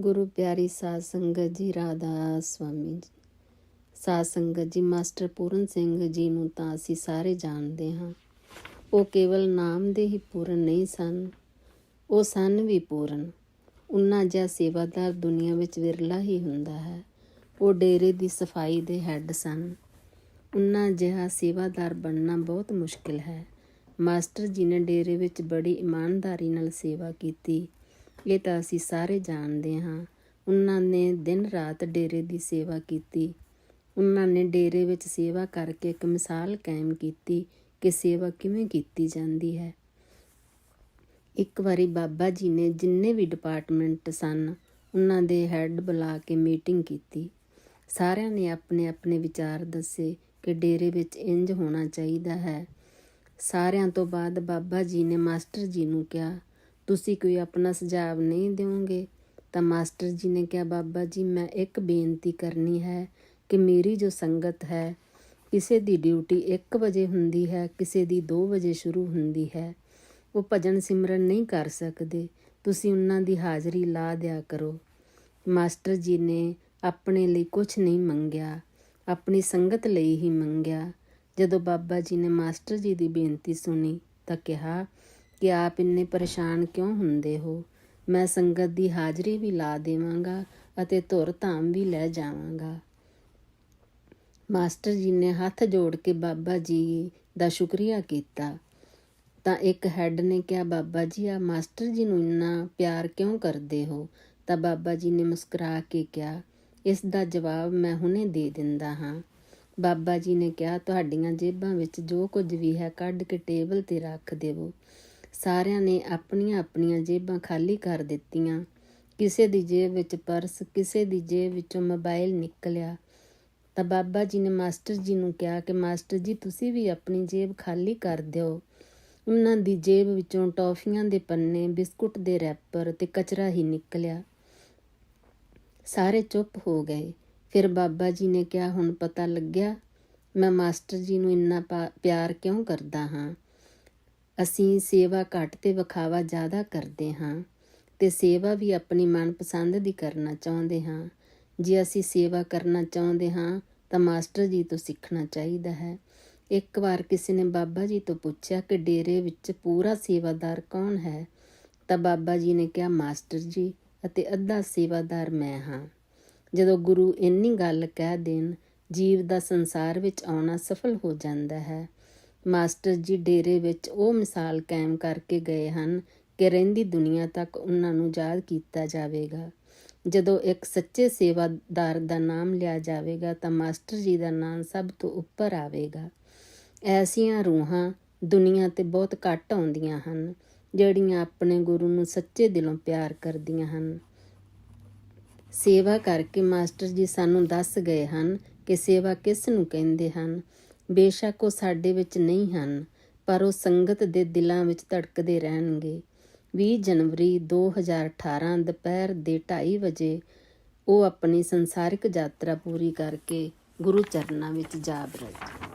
ਗੁਰੂ ਪਿਆਰੀ ਸਾਧ ਸੰਗਤ ਜੀ, ਰਾਧਾ ਸਵਾਮੀ ਜੀ। ਸਾਧ ਸੰਗਤ ਜੀ, ਮਾਸਟਰ ਪੂਰਨ ਸਿੰਘ ਜੀ ਨੂੰ ਤਾਂ ਅਸੀਂ ਸਾਰੇ ਜਾਣਦੇ ਹਾਂ। ਉਹ ਕੇਵਲ ਨਾਮ ਦੇ ਹੀ ਪੂਰਨ ਨਹੀਂ ਸਨ, ਉਹ ਸਨ ਵੀ ਪੂਰਨ। ਉਹਨਾਂ ਜਿਹਾ ਸੇਵਾਦਾਰ ਦੁਨੀਆ ਵਿੱਚ ਵਿਰਲਾ ਹੀ ਹੁੰਦਾ ਹੈ। ਉਹ ਡੇਰੇ ਦੀ ਸਫ਼ਾਈ ਦੇ ਹੈੱਡ ਸਨ। ਉਹਨਾਂ ਜਿਹਾ ਸੇਵਾਦਾਰ ਬਣਨਾ ਬਹੁਤ ਮੁਸ਼ਕਿਲ ਹੈ। ਮਾਸਟਰ ਜੀ ਨੇ ਡੇਰੇ ਵਿੱਚ ਬੜੀ ਇਮਾਨਦਾਰੀ ਨਾਲ ਸੇਵਾ ਕੀਤੀ। ਇਹ ਤਾਂ ਅਸੀਂ ਸਾਰੇ ਜਾਣਦੇ ਹਾਂ। ਉਹਨਾਂ ਨੇ ਦਿਨ ਰਾਤ ਡੇਰੇ ਦੀ ਸੇਵਾ ਕੀਤੀ। ਉਹਨਾਂ ਨੇ ਡੇਰੇ ਵਿੱਚ ਸੇਵਾ ਕਰਕੇ ਇੱਕ ਮਿਸਾਲ ਕਾਇਮ ਕੀਤੀ ਕਿ ਸੇਵਾ ਕਿਵੇਂ ਕੀਤੀ ਜਾਂਦੀ ਹੈ। ਇੱਕ ਵਾਰੀ ਬਾਬਾ ਜੀ ਨੇ ਜਿੰਨੇ ਵੀ ਡਿਪਾਰਟਮੈਂਟ ਸਨ, ਉਹਨਾਂ ਦੇ ਹੈੱਡ ਬੁਲਾ ਕੇ ਮੀਟਿੰਗ ਕੀਤੀ। ਸਾਰਿਆਂ ਨੇ ਆਪਣੇ ਆਪਣੇ ਵਿਚਾਰ ਦੱਸੇ ਕਿ ਡੇਰੇ ਵਿੱਚ ਇੰਜ ਹੋਣਾ ਚਾਹੀਦਾ ਹੈ। ਸਾਰਿਆਂ ਤੋਂ ਬਾਅਦ ਬਾਬਾ ਜੀ ਨੇ ਮਾਸਟਰ ਜੀ ਨੂੰ ਕਿਹਾ ਤੁਸੀਂ ਕੋਈ ਆਪਣਾ ਸੁਝਾਅ ਨਹੀਂ ਦਿਓਗੇ? ਤਾਂ ਮਾਸਟਰ ਜੀ ਨੇ ਕਿਹਾ, ਬਾਬਾ ਜੀ, ਮੈਂ ਇੱਕ ਬੇਨਤੀ ਕਰਨੀ ਹੈ ਕਿ ਮੇਰੀ ਜੋ ਸੰਗਤ ਹੈ, ਕਿਸੇ ਦੀ ਡਿਊਟੀ 1 ਵਜੇ ਹੁੰਦੀ ਹੈ, ਕਿਸੇ ਦੀ 2 ਵਜੇ ਸ਼ੁਰੂ ਹੁੰਦੀ ਹੈ। ਉਹ ਭਜਨ ਸਿਮਰਨ ਨਹੀਂ ਕਰ ਸਕਦੇ। ਤੁਸੀਂ ਉਹਨਾਂ ਦੀ ਹਾਜ਼ਰੀ ਲਾ ਦਿਆ ਕਰੋ। ਮਾਸਟਰ ਜੀ ਨੇ ਆਪਣੇ ਲਈ ਕੁਝ ਨਹੀਂ ਮੰਗਿਆ। ਆਪਣੀ ਸੰਗਤ ਲਈ ਹੀ ਮੰਗਿਆ। ਜਦੋਂ ਬਾਬਾ ਜੀ ਨੇ ਮਾਸਟਰ ਜੀ ਦੀ ਬੇਨਤੀ ਸੁਣੀ ਤਾਂ ਕਿਹਾ ਕਿ ਆਪ ਇੰਨੇ ਪਰੇਸ਼ਾਨ ਕਿਉਂ ਹੁੰਦੇ ਹੋ? ਮੈਂ ਸੰਗਤ ਦੀ ਹਾਜ਼ਰੀ ਵੀ ਲਾ ਦੇਵਾਂਗਾ ਅਤੇ ਧੁਰ ਧਾਮ ਵੀ ਲੈ ਜਾਵਾਂਗਾ। ਮਾਸਟਰ ਜੀ ਨੇ ਹੱਥ ਜੋੜ ਕੇ ਬਾਬਾ ਜੀ ਦਾ ਸ਼ੁਕਰੀਆ ਕੀਤਾ। ਤਾਂ ਇੱਕ ਹੈੱਡ ਨੇ ਕਿਹਾ, ਬਾਬਾ ਜੀ ਆ ਮਾਸਟਰ ਜੀ ਨੂੰ ਇੰਨਾ ਪਿਆਰ ਕਿਉਂ ਕਰਦੇ ਹੋ? ਤਾਂ ਬਾਬਾ ਜੀ ਨੇ ਮੁਸਕਰਾ ਕੇ ਕਿਹਾ, ਇਸ ਦਾ ਜਵਾਬ ਮੈਂ ਹੁਣੇ ਦੇ ਦਿੰਦਾ ਹਾਂ। ਬਾਬਾ ਜੀ ਨੇ ਕਿਹਾ, ਤੁਹਾਡੀਆਂ ਜੇਬਾਂ ਵਿੱਚ ਜੋ ਕੁਝ ਵੀ ਹੈ, ਕੱਢ ਕੇ ਟੇਬਲ ਤੇ ਰੱਖ ਦੇਵੋ। ਸਾਰਿਆਂ ਨੇ ਆਪਣੀਆਂ ਆਪਣੀਆਂ ਜੇਬਾਂ ਖਾਲੀ ਕਰ ਦਿੱਤੀਆਂ। ਕਿਸੇ ਦੀ ਜੇਬ ਵਿੱਚ ਪਰਸ, ਕਿਸੇ ਦੀ ਜੇਬ ਵਿੱਚੋਂ ਮੋਬਾਈਲ ਨਿਕਲਿਆ। ਤਾਂ ਬਾਬਾ ਜੀ ਨੇ ਮਾਸਟਰ ਜੀ ਨੂੰ ਕਿਹਾ ਕਿ, ਮਾਸਟਰ ਜੀ, ਤੁਸੀਂ ਵੀ ਆਪਣੀ ਜੇਬ ਖਾਲੀ ਕਰ ਦਿਓ। ਉਹਨਾਂ ਦੀ ਜੇਬ ਵਿੱਚੋਂ ਟੌਫੀਆਂ ਦੇ ਪੰਨੇ, ਬਿਸਕੁਟ ਦੇ ਰੈਪਰ ਤੇ ਕਚਰਾ ਹੀ ਨਿਕਲਿਆ। ਸਾਰੇ ਚੁੱਪ ਹੋ ਗਏ। ਫਿਰ ਬਾਬਾ ਜੀ ਨੇ ਕਿਹਾ, ਹੁਣ ਪਤਾ ਲੱਗਿਆ, ਮੈਂ ਮਾਸਟਰ ਜੀ ਨੂੰ ਇੰਨਾ ਪਿਆਰ ਕਿਉਂ ਕਰਦਾ ਹਾਂ? ਅਸੀਂ ਸੇਵਾ ਘੱਟ ਤੇ ਵਿਖਾਵਾ ਜ਼ਿਆਦਾ ਕਰਦੇ ਹਾਂ ਤੇ ਸੇਵਾ ਵੀ ਆਪਣੀ ਮਨਪਸੰਦ ਦੀ ਕਰਨਾ ਚਾਹੁੰਦੇ ਹਾਂ। ਜੇ ਅਸੀਂ ਸੇਵਾ ਕਰਨਾ ਚਾਹੁੰਦੇ ਹਾਂ ਤਾਂ ਮਾਸਟਰ ਜੀ ਤੋਂ ਸਿੱਖਣਾ ਚਾਹੀਦਾ ਹੈ। ਇੱਕ ਵਾਰ ਕਿਸੇ ਨੇ ਬਾਬਾ ਜੀ ਤੋਂ ਪੁੱਛਿਆ ਕਿ ਡੇਰੇ ਵਿੱਚ ਪੂਰਾ ਸੇਵਾਦਾਰ ਕੌਣ ਹੈ, ਤਾਂ ਬਾਬਾ ਜੀ ਨੇ ਕਿਹਾ, ਮਾਸਟਰ ਜੀ ਅਤੇ ਅੱਧਾ ਸੇਵਾਦਾਰ ਮੈਂ ਹਾਂ। ਜਦੋਂ ਗੁਰੂ ਇੰਨੀ ਗੱਲ ਕਹਿ ਦੇਣ, ਜੀਵ ਦਾ ਸੰਸਾਰ ਵਿੱਚ ਆਉਣਾ ਸਫਲ ਹੋ ਜਾਂਦਾ ਹੈ ਮਾਸਟਰ ਜੀ ਡੇਰੇ ਵਿੱਚ ਉਹ ਮਿਸਾਲ ਕਾਇਮ ਕਰਕੇ ਗਏ ਹਨ ਕਿ ਰਹਿੰਦੀ ਦੁਨੀਆ ਤੱਕ ਉਹਨਾਂ ਨੂੰ ਯਾਦ ਕੀਤਾ ਜਾਵੇਗਾ। ਜਦੋਂ ਇੱਕ ਸੱਚੇ ਸੇਵਾਦਾਰ ਦਾ ਨਾਮ ਲਿਆ ਜਾਵੇਗਾ ਤਾਂ ਮਾਸਟਰ ਜੀ ਦਾ ਨਾਮ ਸਭ ਤੋਂ ਉੱਪਰ ਆਵੇਗਾ। ਐਸੀਆਂ ਰੂਹਾਂ ਦੁਨੀਆ ਤੇ ਬਹੁਤ ਘੱਟ ਆਉਂਦੀਆਂ ਹਨ, ਜਿਹੜੀਆਂ ਆਪਣੇ ਗੁਰੂ ਨੂੰ ਸੱਚੇ ਦਿਲੋਂ ਪਿਆਰ ਕਰਦੀਆਂ ਹਨ। ਸੇਵਾ ਕਰਕੇ ਮਾਸਟਰ ਜੀ ਸਾਨੂੰ ਦੱਸ ਗਏ ਹਨ ਕਿ ਸੇਵਾ ਕਿਸ ਨੂੰ ਕਹਿੰਦੇ ਹਨ? ਬੇਸ਼ੱਕ ਉਹ ਸਾਡੇ ਵਿੱਚ ਨਹੀਂ ਹਨ, ਪਰ ਉਹ ਸੰਗਤ ਦੇ ਦਿਲਾਂ ਵਿੱਚ ਧੜਕਦੇ ਰਹਿਣਗੇ। 20 ਜਨਵਰੀ 2018 ਦੁਪਹਿਰ ਦੇ 2:30 ਵਜੇ ਉਹ ਆਪਣੀ ਸੰਸਾਰਿਕ ਯਾਤਰਾ ਪੂਰੀ ਕਰਕੇ ਗੁਰੂ ਚਰਨਾਂ ਵਿੱਚ ਜਾ ਬਰਤ